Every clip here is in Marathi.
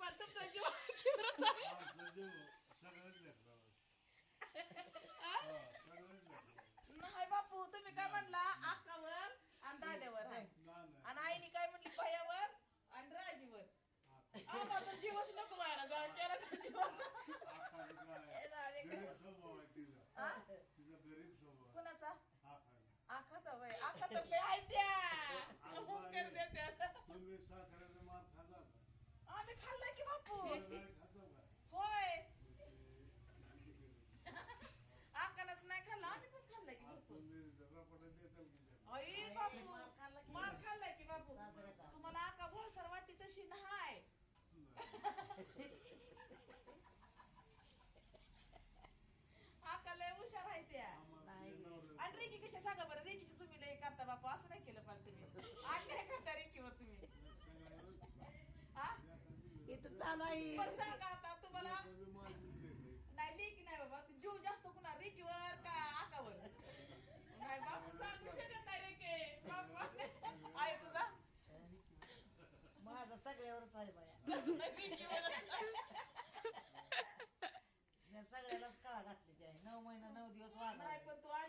पण तुमचा जीव. नाही बापू तुम्ही काय म्हणला? आकावर आणि दाद्यावर आहे. आणि आईने काय म्हणली? भयावर आणि राजीवर. आम्हाला तर जीवच नको व्हायला जाऊन केला जीवाचा. आकाला काय गरीब स्वभाव आहे तिचा हा? तिचा गरीब स्वभाव आहे. कुणाचा आकाला. आखाचा वय आखा तर लय आहे त्या हुंकर देत्या. तुम्ही सासऱ्याचा मार खाता खाल्लाय की बापू होय आकालाच आकानच नाही खाल्ला आम्ही पण खाल्लाय की बापू बापू मार खाल्लाय की बापू तुम्हाला आका भोळसर वाटते तशी नाही आका लय हुशार आहे त्या. आणि रेकी कशा सांगा बरं रेकीची तुम्ही लय करता बापू असं नाही केलं पाहिजे तुम्ही अन्याय करता रेकीवर तुम्ही हा पण सांगा आता तुम्हाला देते. नाही लेकी नाही बाबा. तू जीव जास्त कुणा रेकीवर का आकावर? नाही बापू सांगू शकत नाही रेके. बापू आहे तुझा? माझा सगळ्यावरच आहे बाया. नाही मी सगळ्यालाच कळा घातली ती आहे. नऊ महिना नऊ दिवस नाही वागवले पण तू आई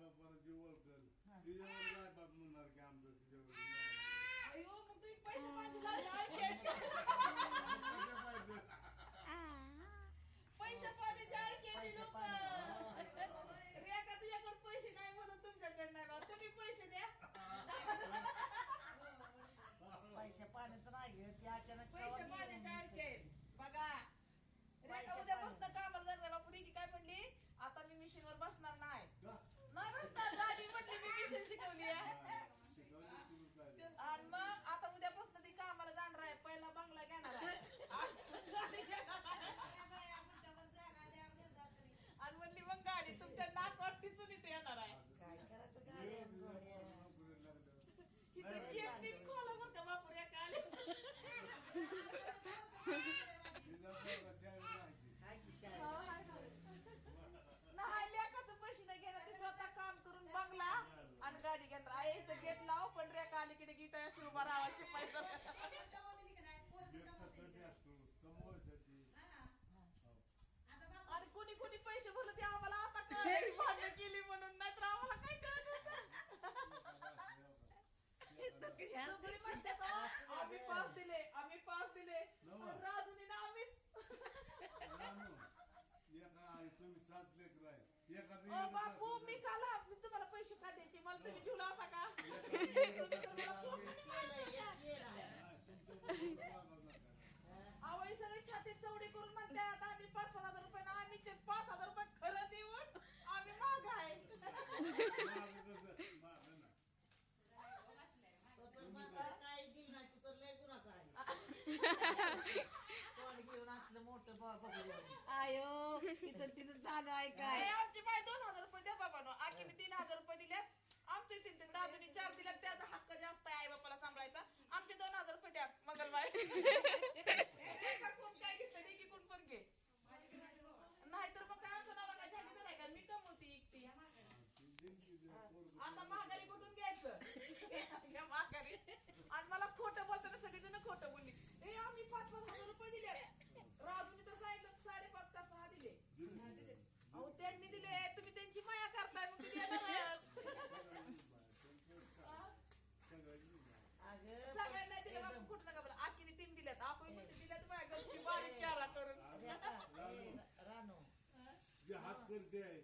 बापाला जीव ओळखेल, तिच्यावर आई बाप म्हणणार की आमचं तिच्यावर नाही. अयो मग तुम्ही पैसे पाहिजे लावले, ऐकेल. कसं पाहिजे? पैसे पाण्याचे ऐकेल पैसे लोक पाण्याचे. रेखा तुझ्याकडे पैसे नाही म्हणून तुमच्याकडे नाही बा तुम्ही पैसे द्या पैसे पाण्याचं नाही घेत ती अचानक पैसे केव्हा पाण्याचे गेली. ऐकेल बघा रेखा पैसे उद्यापासून कामाला जाणार बापू रेखी काय म्हणली आता मी machine वर बसणार नाही का? नाही बसणार दादी म्हणली मी मिशन शिकवली आहे शिकवली तुम्ही काय? आणि मग आता उद्यापासून ती कामाला जाणार आहे पहिला बंगला घेणार आहे आणि गाडी घेणार आहे. आणि म्हणली मग गाडी तुमच्या नाकावर टिचून इथे येणार आहे काय करायचं गाडी आहे, तिला गोडी आहे. नोकरी लागल्यावर. इथे केपटीन खोला बरं का बापू रे काले तिचा पोरगा त्यावेळी नाही की. हाय की शाळेत. नाही लेकाचं पैसे नाही घेणार ते स्वतः काम करून बंगला आणि गाडी घेणार आहे इथं गेट लाव पण रे काली किती गीता अशी उभा राहावा शिपायचं व्यक्तासाठी असतो कमवायसाठी आणि कोणी पैसे भरले ते आम्हाला आता कळलं भांडण केली म्हणून नाही तर आम्हाला काय कळत होतं? सगळी आम्ही पास दिले आम्ही पास दिले. पण राजूने ना आम्हीच. तुम्ही सात लेकर आहे एखादं अ, एवढंच बापू मी तर- काला मी तुम्हाला पैसे का द्यायचे? मला तुम्ही जीव लावता का? एखादं एवढंच असतं तर आम्ही- केलंय, एक केलं आहे. हा, तुमच्या बरोबर वागवू नका. आवई सगळी छाती चौडी करून म्हणतात आम्ही पाच पाच हजार रुपये ना आम्ही ते पाच हजार रुपये खरं देऊन आम्ही माग आहे. काय तर लय गुणाचा घेऊन असलं मोठं बघू. आयो इथं तिथं चालू आहे काय? आमची बाई दोन हजार रुपये द्या बाबानो. आखीने तीन हजार रुपये दिले. आमचे तीन तीन दादूनी चार दिले त्याचा हक्क जास्त आहे आई बापाला सांभाळायचा. आमचे दोन हजार रुपये द्या मंगलबाई एका कोण काय घेतलं दे की कोण पण घे नाहीतर मग काय असं नाव काय झालेलं नाही का मी कमवती एकटी जिंकी जे पोरगं आता महागारी कुठून घ्यायचं? या महागारी आणि मला खोटं बोलताना सगळेजण खोटं बोलली. ए आम्ही पाच पाच हजार रुपये दिले. राजूने तर सांगितलं साडेपाच का सहा दिले. दिली. अहो त्यांनी दिले. तुम्ही त्यांची माया करताय मग सगळ्यांनी अगं, सगळ्यांना दिलं बाबा कुठं नका बरं आखीने तीन दिल्यात. आपण म्हणते दिल्यात माझ्या घरची बारीक चारा करून. रानू. जे हात करते आहे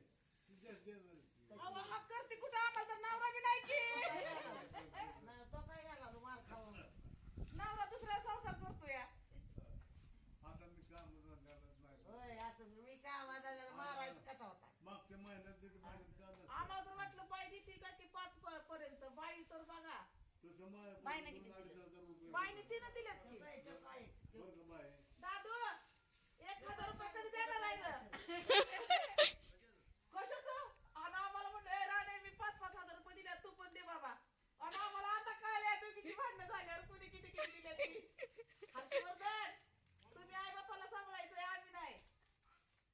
तिच्याच देणार ती. अहो हा करते कुठं आम्हाला तर नवरा बी नाही की. तो काय गेला तू मार खाऊन नवरा दुसरा संसार करतो या आता मी काम धंद्यालाच नाही होय आता मी काय माझा मारायचं कसा होता? मागच्या महिन्यात तरी महिन्यात काम नसतं. आम्हाला तर वाटलं बाई देते का की पाच प- पर्यंत. बाई तर बघा. तसं माझ्या बाईने किती अडीच हजार रुपये बाईने तिनं दिल्यात की जायचं काय? बरं का बाई दादू एक हजार रुपये कधी देणार आहे गं? कशाचं आणि आम्हाला म्हणलं "ए, राणे मी पाच पाच हजार रुपये दिले तू पण दे बाबा आणि आम्हाला आता कळल्या दोघीची भांडणं झाल्यावर कुणी किती किती दिले ती हर्षवर्धन तुम्ही आई बापाला सांभाळायचंय आम्ही नाही.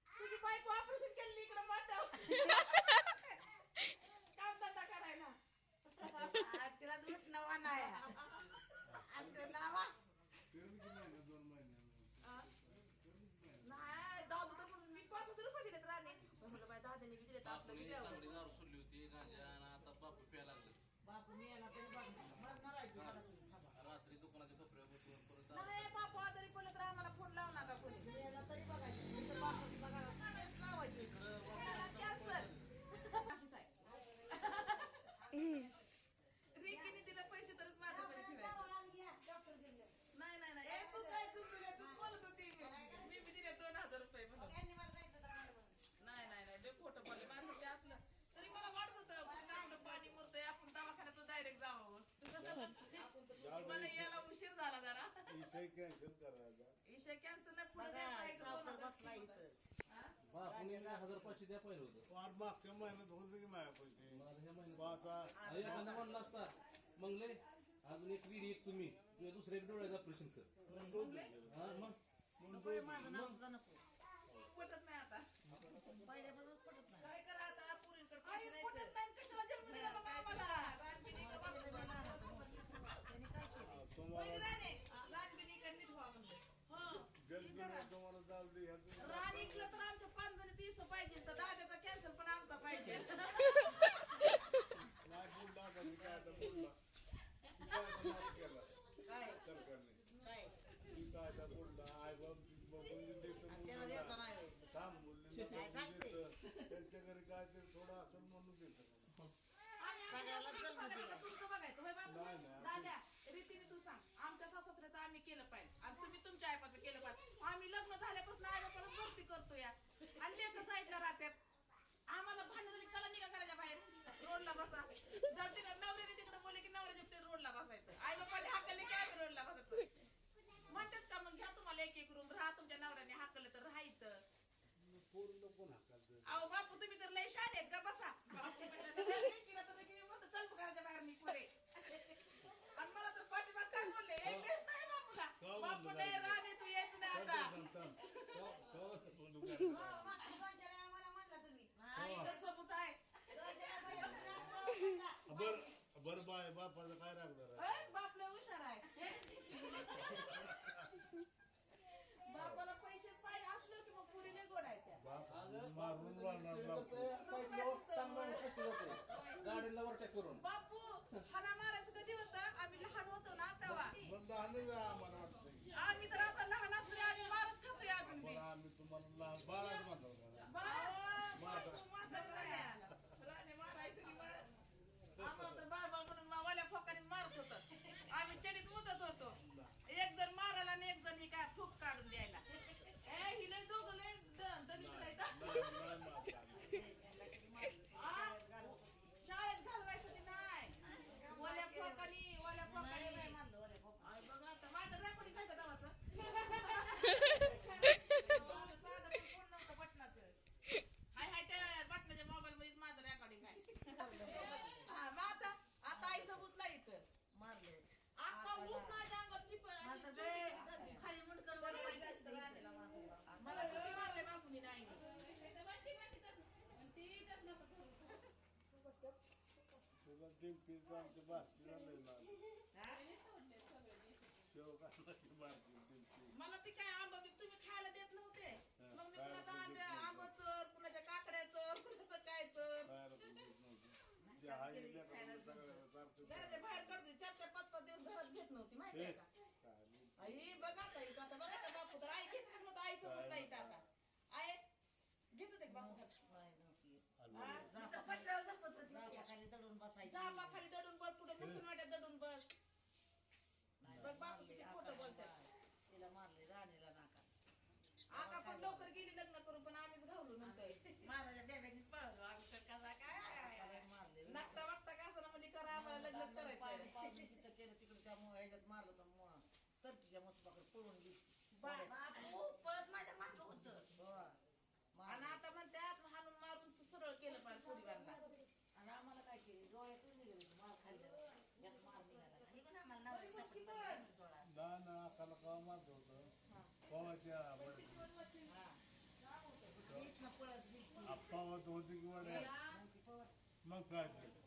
तुझी बायको ऑपरेशन केली इकडे पाठव. काम धंदा करायला. तिला लुटणं वाना आहे आणि ते लावा येत आपलं बापूने की तेवढं. चांगली दारू सोडली होती गांजा आणि आता बापू प्यायला लागले बापू मी याला तरी बघ मरणार आहे ती बघा तुम्ही थांबा रात्री दुकानाच्या कपड्या बसून परत दारू नाही बापू आजारी पडलं तर आम्हाला फोन लावू नका कोणी मी याला तरी बघायचं तिथं बापूच बघा तेच लावायचं इकडं. कॅन्सल अशीच आहे. रिकीने दिलं पैसे तरच माझ्याकडे ठेवायचे. नाही नाही नाही ए, तू काय तू तुला तू बोलत होती मी मी बी दिले दोन हजार रुपये म्हणून. नाही नाही नाही लय खोटं बोलले माझ्यासाठी असलं तरी मला वाटत होतं कुठं आपलं पाणी मुरतंय आपण दवाखान्यात डायरेक्ट जावं मला यायला उशीर झाला जरा. विषय कॅन्सल करायचा. विषय कॅन्सल नाही पुढे बघा द्यायचा एक दोन सावकार हजार बसला शिल्लक. इथं. हा? बापूने हजार पाचशे द्या पाहिजे होतं. फार मागच्या महिन्यात होतं की माझ्या पैसे? मग आता अरे एखादा म्हणला असता. मंगले अजून एक विडी एक तुम्ही. तुझ्या दुसऱ्या एक डोळ्याचं ऑपरेशन कर. हा मग? नको हे माझं नाव सुद्धा नको. पटत नाही आता. पहिल्यापासून पटत नाही. काय करा आता पुरीकडे पैसे नाही पटत नाही कशाला जन्म दिला बघा आम्हाला रानबिनी का त्यांनी काय केलं तुम्हाला राणे रानबिनी का नीट व्हा म्हणलं हं. जन्म तुम्हाला जाऊ दे ह्यातून रान इकलं तर आमच्या पाच जणीचं हिस्सा पाहिजे तर दाद्याचा कॅन्सल पण आमचा पाहिजे नाही बोलला आता मी काय आता बोलला तू काय आता माफ केला काय सरकारने काय मी काय आता बोलला आई बाप बोलले देतो त्याला द्यायचा नाही होय. थांब बोलले काय सांगते? देतं त्यांच्या घरी काय ते थोडं असेल म्हणून देतं सगळ्याला जन्म दिला. तुमचं बघायचं. होय बापू? नाही, नाही. दाद्या रीतीने तू सांग. आमच्या सासऱ्याचं आम्ही केलं पाहिजे आणि तुम्ही तुमच्या आईपाचं केलं पाहिजे आम्ही लग्न झाल्यापासून आई बापाला भरती करतो या. आणि लेख साईडला राहतात. आम्हाला भांडण चला निघा करायच्या बाहेर. रोडला बसा. जर तिला नवऱ्याने तिकडे बोलले की नवऱ्याच्या ते रोडला बसायचं. आई बापाने हाकले की आम्ही रोडला बसायचं. म्हणतात का मग घ्या तुम्हाला एक एक रूम राहा तुमच्या नवऱ्याने हाकलं तर राहायचं. पूर्ण कोण हाकाल अहो बापू तुम्ही तर लय आहेत का बसा बापू म्हणलं तर लय केलं तर लगेच म्हणतो, चल घराच्या बाहेर मी पुढे आणि मला तर पाठीमाग काय बोलले एक वेळेस नाही बापूला का बापू म्हणलं लय नाही? राणे तू यायचं नाही आता हा, इथं सबूत आहे बर बर बाय बापाचं काय राखणार अय, बाप लय हुशार आहे बापाला पैसे पाहिजे असलं की मग पुरी लय गोड आहे त्या बाप अगं, मारून दिसलं बाप. गाडीला वरच्या करून. बापू हाना मारायचं कधी होतं? आम्ही लहान होतो ना तेव्हा लहानच आहे आम्हाला वाटतं आम्ही तर आता लहान असलो आम्ही मारच खातोय अजून बी पण आम्ही तुम्हाला लहान बाळाच म्हणतो का आम्हाला तर बाळ बाळ म्हणून वाल्या फोकाने मारत होत आम्ही चडीत मुदत होतो एक जण मारायला आणि एक जण ही काय फूक काढून द्यायला ए ही लय दोघं लय द- दणीत राहतात. नाही मारत आम्ही. आ? शाळेत घालवायसाठी नाही वाल्या फोकानी वाल्या फोकानी अरे बघा आता माझं रेकॉर्डिंग आहे का गावाचं हाय हाय त्या बटनाच्या मोबाईल मध्ये माझं रेकॉर्डिंग आहे हा, मग आता आता आई सबूतला इथं मारले अख्खा ऊस माझ्या अंगावरची प- आता अशी ते चोचीची झाली. खाली मुंडकर वर पाहिजे असतं राहिलेला मारलेला. मला किती मारले बापूनी नाही तुला पीस आमच्या बास्तीला लय लागलं. शेवगाला बास्ती तीन पीस. मला ती काय आंबा बी तुम्ही खायला देत नव्हते मग मी कुणाचा आंबे आंबा चोर कुणाच्या काकड्या चोर कुणाचं काय चोर खायला पण देत नव्हते. जे आहे लेकरांना सगळ्याला सारखं घराच्या बाहेर काढते चार चार पाच पाच दिवस घरात घेत नव्हती माहिती आहे का काय नाही. आई बघा ताई आता बघा ना बापू तर आई घेत नव्हतं आई सोबत जायचं आता आई घेत होते का बापू नाही नव्हती. हा? तिथं पत्र्यावर झोपत होती. झापाखाली दडून बसायची जापा खाली दडून बस कुठे मिसून वाट्यात दडून बस. बघ बापू किती खोटं बोलतात तिला मारले राणीला नाका आका पण लवकर गेली लग्न करून पण आम्हीच घावलो नंतर महाराजा डेब्याने पळलो. आम्ही तर कसा काय? मारले नागता वागता का असं म्हणजे करा आम्हाला लग्न पाणी करायचं तिथं केलं तिकडे त्या मो- ह्याच्यात मारलं तर मग तरतीच्या मसबाकडे पळून गेली. बा- ती इथनं पळत गेली ती. आप्पावत होती की वड्या मग ती पळत मग काय ते